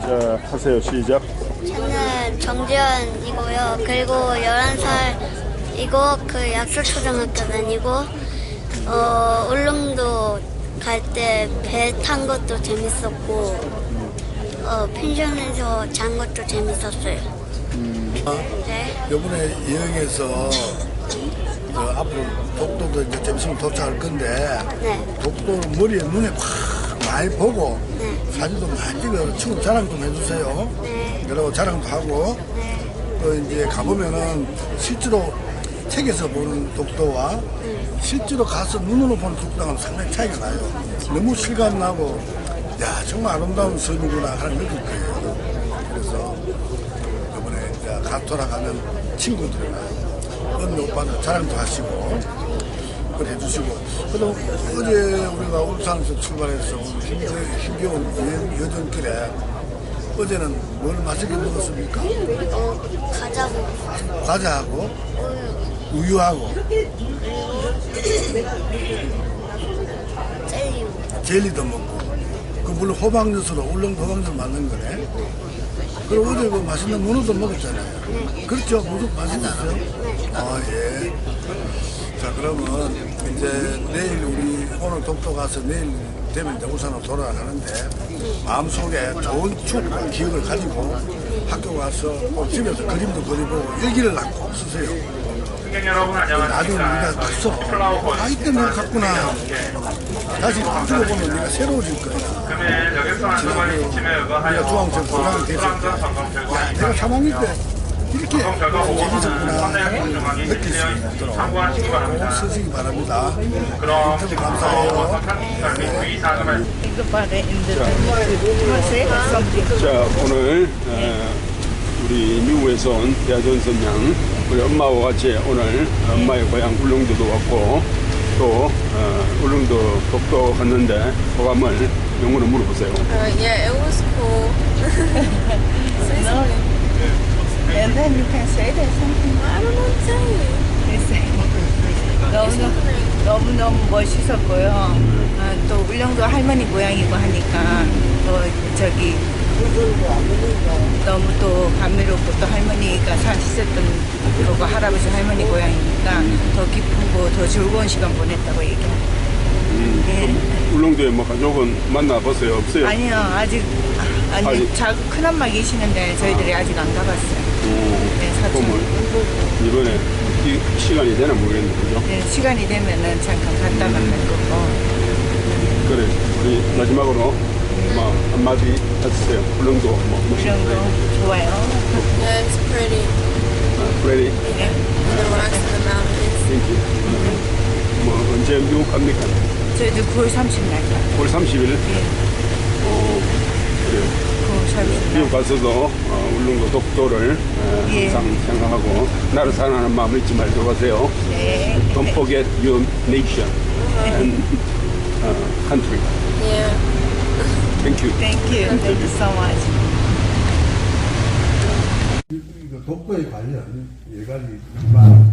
자, 하세요. 시작. 저는 정재현이고요. 그리고 11살이고 그 약수초등학교 다니고 어, 울릉도 갈 때 배 탄 것도 재밌었고 어, 펜션에서 잔 것도 재밌었어요. 네. 이번에 여행에서 그 앞으로 독도도 이제 좀 있으면 도착할 건데 네. 독도 머리에 눈에 확 많이 보고 네. 사진도 많이 찍어 친구 자랑 좀 해주세요. 네. 여러분 자랑도 하고 네. 또 이제 가보면은 실제로 책에서 보는 독도와 실제로 가서 눈으로 보는 독도랑 상당히 차이가 나요. 너무 실감 나고 야 정말 아름다운 섬이구나 하는 느낄 거예요. 그래서 이번에 이제 가 돌아가면 친구들이나 언니 오빠들 자랑도 하시고 그걸 해주시고. 그리고 어제 우리가 울산에서 출발해서 힘들, 힘겨운 여- 여정길에 어제는 뭘 맛있게 먹었습니까? 어, 가자고. 과자하고 우유, 우유하고 젤리 젤리도 먹고. 그 물론 호박엿으로 울릉도 호박엿 만든 거네. 그리고 어제 그 맛있는 문어도 먹었잖아요. 그렇죠? 문어 맛있었어요? 아 예 자 그러면 이제 내일 우리 오늘 독도 가서 내일 되면 이제 울산으로 돌아가는데 마음속에 좋은 추억과 기억을 가지고 학교 가서 꼭 집에서 그림도 그리고 일기를 꼭 쓰세요 여러분 나중에 안녕하십니까. 우리가 갔어. 아, 이때 내가 갔구나. 다시 두고 보면 네가 새로워질 거야. 금일 여객선 안전관리 지침에 의거하여 우리가 중앙청 중앙 됐을 때. 야. 내가 3학년 때 이렇게 공정하게 느낄 수 있도록. 쓰시기 바랍니다. 그럼 감사해요. 자, 오늘 어, 우리 미국에서 온 대전선 양 우리 엄마와 같이 오늘 엄마의 고향 울릉도도 왔고 또 어, 울릉도 독도 갔는데 소감을 영어로 물어보세요. Uh, yeah, it was cool. And then you can say that something. I don't know what to tell you. 너무 너무 너무 멋있었고요. 아, 또 울릉도 할머니 고향이고 하니까 또 저기 너무 또 감미롭고 또 할머니가 사셨던 그거 할아버지 할머니 고향이니까 더 기쁘고 더 즐거운 시간 보냈다고 얘기합니다. 네. 울릉도에 뭐 가족은 만나보세요? 없어요? 아니요 아직 아니 아직. 작은 큰엄마 계시는데 저희들이 아직 안 가봤어요. 어, 네. 그러면 이번에 이 시간이 되나 모르겠는데 그죠? 네, 시간이 되면은 잠깐 갔다가 갈 거고. 그래 우리 마지막으로 뭐 한마디 해주세요. 울릉도 뭐 이런 거 좋아요. It's pretty. ready? 네. The rocks and the mountains. Thank you. 뭐 언제 미국 갑니까? 저희도 9월 30날. 9월 30일? 예. 어, 그래요. 9월 30날. 미국 가서도 어, 울릉도 독도를 어, 예. 항상 생각하고 나를 사랑하는 마음을 잊지 말고 가세요. 네. Don't forget your nation and uh, country. Yeah. Thank you. Thank you. Thank you so much. 독도에 관련 여러 가지 많이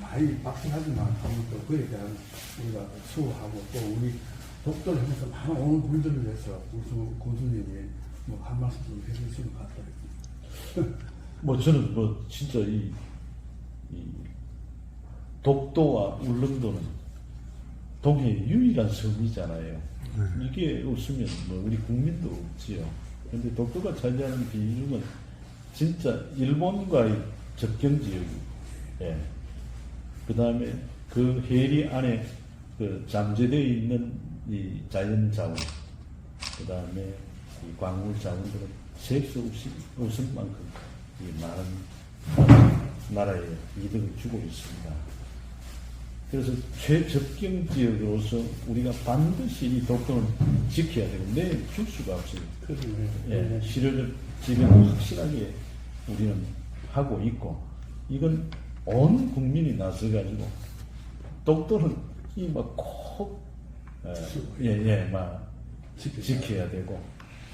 많이 박수하지만 아무튼 그에 대한 우리가 수호하고 또 우리 독도를 하면서 많은 오는 분들을 위해서 우수 고수님이 뭐 한 말씀 좀 해주시면 같다. 뭐 저는 뭐 진짜 이, 이 독도와 울릉도는 동해 유일한 섬이잖아요. 이게 없으면 뭐 우리 국민도 없지요. 근데 독도가 차지하는 비중은 진짜 일본과의 접경 지역이, 예. 그 다음에 그 해리 안에 그 잠재되어 있는 이 자연 자원, 그 다음에 이 광물 자원들은 셀 수 없이 없을 만큼 이 많은 나라에 이득을 주고 있습니다. 그래서 최접경 지역으로서 우리가 반드시 이 독도는 지켜야 되고 내일 줄 수가 없어요. 예, 실효적 지명을 확실하게 우리는 하고 있고 이건 온 국민이 나서가지고 독도는 이막콕 예예 막 지켜야 되고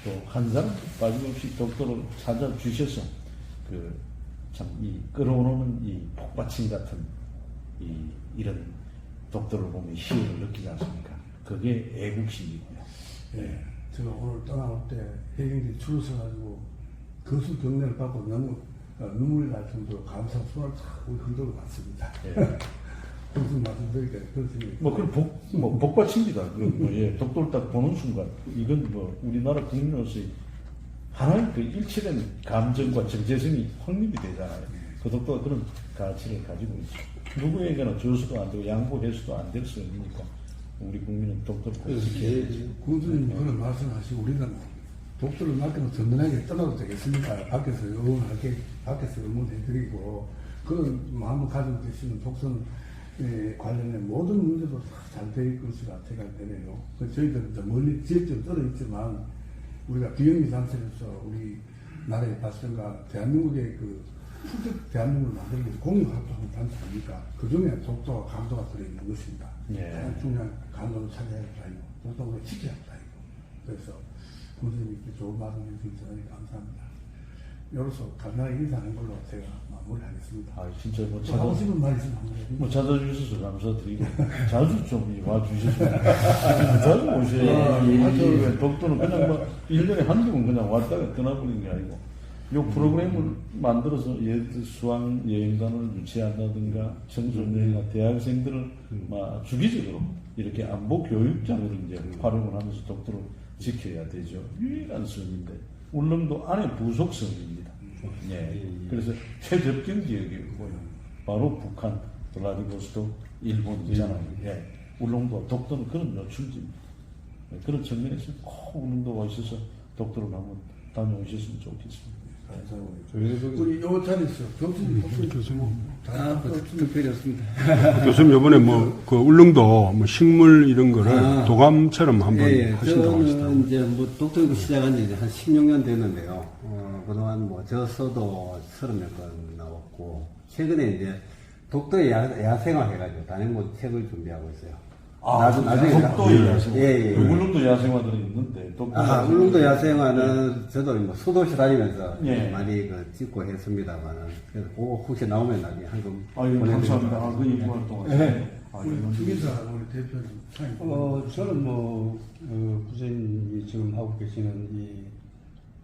또 한 사람도 빠짐없이 독도를 찾아주셔서 그 참 이 끌어오르는 이 폭받침 같은 이 이런 독도를 보면 희열을 느끼지 않습니까? 그게 애국심이고요. 예. 제가 오늘 떠나올 때 해경들이 줄을 서가지고 거수 경례를 받고 너무 어, 눈물이 날 정도로 감사 손을 탁 흔들고 왔습니다. 무슨 말씀드릴까요? 그렇습니다. 뭐 그건 복, 뭐 복받칩니다. 그건 뭐 예, 독도를 딱 보는 순간 이건 뭐 우리나라 국민으로서의 하나의 그 일치된 감정과 정체성이 확립이 되잖아요. 그 독도가 그런 가치를 가지고 있죠. 누구에게나 줘서도 안 되고 양보해서도 안 될수 없으니까 우리 국민은 독도를 꼭 지켜야지. 군수님 그런 말씀하시고 우리는 독도를 맡기면 든든하게 떠나도 되겠습니까? 밖에서 의원하게 밖에서 의원해드리고 그런 마음을 가지고 계시는 독선 에 관련된 모든 문제도 다잘될 것이라 생각되네요. 그 저희들은 멀리 지역 좀 떨어 있지만 우리가 비영리 단체로서 우리 나라의 발전과 대한민국의 그 후적 대한민국을 만들기 위해서 공유활동하는 단체 아닙니까? 그 중에 독도와 강도가 들어있는 것입니다. 예. 가장 중요한 강도를 차지해야 할 아니고 독도를 지켜야 할 아니고 그래서 군수님께 좋은 말씀 해주셔서 감사합니다. 여기서 간단하게 인사하는 걸로 제가 마무리하 겠습니다. 아 진짜 뭐 또 하고 찾아 싶은 말 있으면. 뭐 찾아주셔서 감사드리고 자주 좀 와주셨으면 자주 오셔야 이 독도는 그냥 뭐 1년에 한두 번 그냥 왔다가 떠나버리는 게 아니고 요 프로그램을 만들어서 수학 여행단을 유치한다든가 청소년이나 대학생들을 막 주기적으로 이렇게 안보 교육장으로 이제 활용을 하면서 독도를 지켜야 되죠. 유일한 섬인데 울릉도 안에 부속섬입니다. 예. 그래서 최접경 지역이고요. 바로 북한, 블라디보스토크, 일본이잖아요. 예. 울릉도, 독도는 그런 요충지입니다. 예, 그런 측면에서 꼭 울릉도 오셔서 독도를 한번 다녀오셨으면 좋겠습니다. 우리 요 자리에서 교수님 목소리 교수님 다 특별했습니다. 교수님 이번에 뭐 그 울릉도 뭐 식물 이런 거를 아. 도감처럼 한번 예, 예. 하신다고 하시더라고요. 저는 이제 뭐 독도이고 시작한 지 한 16년 됐는데요. 어, 그동안 뭐 저서도 서른 몇건 나왔고, 최근에 이제 독도에 야, 야생화 해가지고 단행본 책을 준비하고 있어요. 나도 나중에 아, 독도에 야생화. 예, 예. 울릉도 야생화들이 있는데 독도 아, 울릉도 야생화는 저도 뭐 수도시 다니면서 예. 많이 그 찍고 했습니다만은, 그래서 그거 혹시 나오면 나중에 한금 아유 감사합니다. 아, 그 이부 활동하시네. 예. 아, 우리 김인사 우리 대표님 어, 저는 뭐, 어, 부장님이 지금 하고 계시는 이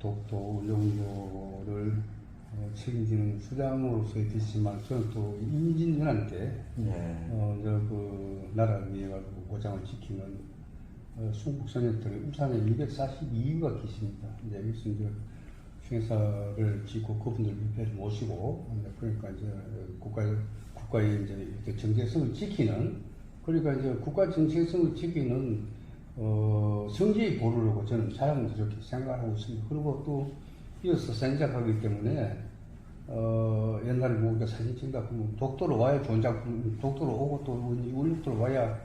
독도 울릉도를 어, 책임지는 수장으로서 있지만 저는 또 임진왜란 때, 예. 어, 그 나라를 위해 가지고 고장을 지키는 어, 순국선열들이 울산에 242유가 계십니다. 이제 여기서 이제 행사를 짓고 그분들 밑에 모시고 그러니까 이제 국가의 국가의 이제 정체성을 지키는 그러니까 이제 국가 정체성을 지키는 어 성지의 보루라고 저는 자랑스럽게 생각하고 있습니다. 그리고 또 이어서 생각하기 때문에 어 옛날에 뭐 우리가 사진 찍다 보면 독도로 와야 좋은 작품 독도로 오고 또 울릉도로 와야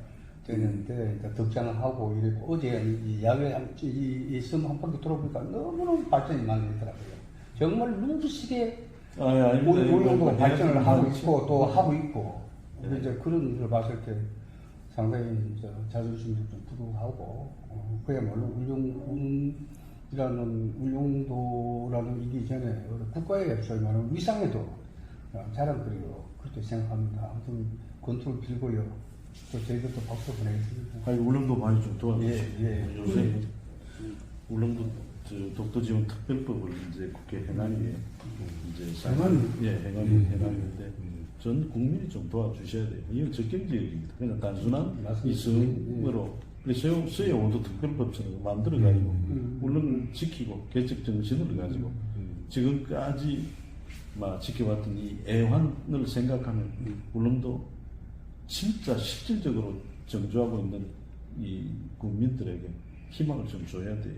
되는데 이제 덕장을 하고 이랬고 어제 이 야외 이섬한 바퀴 돌아보니까 너무너무 발전이 많이 되더라고요. 정말 눈부시게 아, 예. 우리 울릉도가 이거 발전을 하고 그렇지. 있고 또 하고 있고 네. 이제 그런 걸 봤을 때 상당히 이제 자존심도 좀 부족하고 어, 그야말로 울릉 이라는 울릉도라는 이기 전에 국가의 소위 말하는 위상에도 어, 자랑거리로 그렇게 생각합니다. 아무튼 건투를 빌고요. 또 저희들도 박수 보내겠습니다. 아니 울릉도 많이 좀 도와주시고 예, 예. 요새 울릉도 저 독도지원 특별법을 이제 국회 행안위에 이제 상- 행안위? 예 행안위 행안위인데 전 국민이 좀 도와주셔야 돼요. 이건 적경 지역입니다. 그냥 단순한 이 성으로 서해 서해 오도 특별법처럼 만들어 가지고 울릉을 지키고 개척 정신을 가지고 지금까지 막 지켜왔던 이 애환을 생각하면 울릉도 진짜 실질적으로 정조하고 있는 이 국민들에게 희망을 좀 줘야 돼요.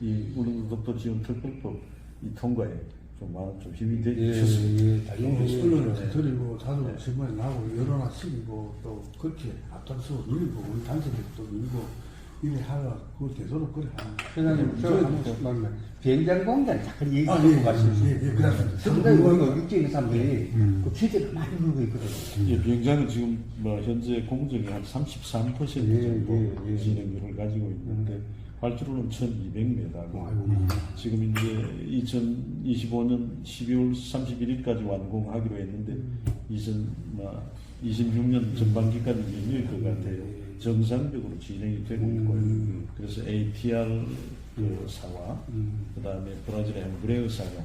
이 독도 지원 특별법 이 통과에 좀 많은 좀 힘이 되 예, 셨습니다. 언론을 드리고 자주 신문에 나오고 여론화 시키고 또 그렇게 앞장서 밀고 우리 단체들도 밀고 이래 하가 그 되도록 그래 하는 회장님, 저 말면 비행장 공장 잠깐 아, 얘기하고 예, 가시죠. 예, 예, 그렇습니다. 상당히 육지에 있는 사람들이 그 취재를 많이 물고 있거든요. 예, 비행장은 지금 뭐 현재 공정이 한 33% 예, 정도 예, 예. 진행률을 가지고 있는데 활주로는 1,200m고. 아이고. 지금 이제 2025년 12월 31일까지 완공하기로 했는데 20, 뭐 26년 전반기까지 열릴 것 같아요. 정상적으로 진행이 되고 있고요. 그래서 ATR 그 사와 그 다음에 브라질의 엠브레어사가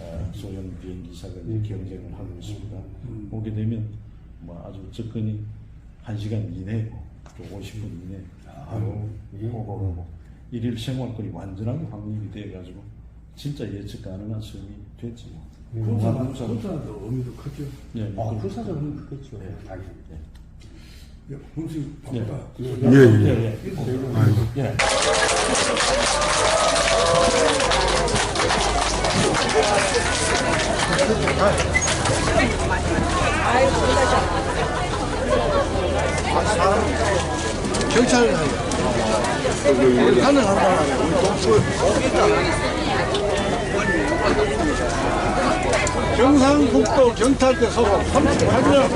어, 소형 비행기사가 이제 경쟁을 하고 있습니다. 오게 되면 뭐 아주 접근이 1시간 이내, 또 50분 이내 바로 오고 가고 일일 생활권이 완전하게 확립이 돼가지고 진짜 예측 가능한 수준이 됐지요. 군사도 의미도 크죠. 네, 아, 군사적 의미 크겠죠. 당연히. 예, 군수 예. 바쁘다. 예, 예. 예. 예. 경찰을 한다는 우리 독수. 경상북도 경찰대 소속 38명.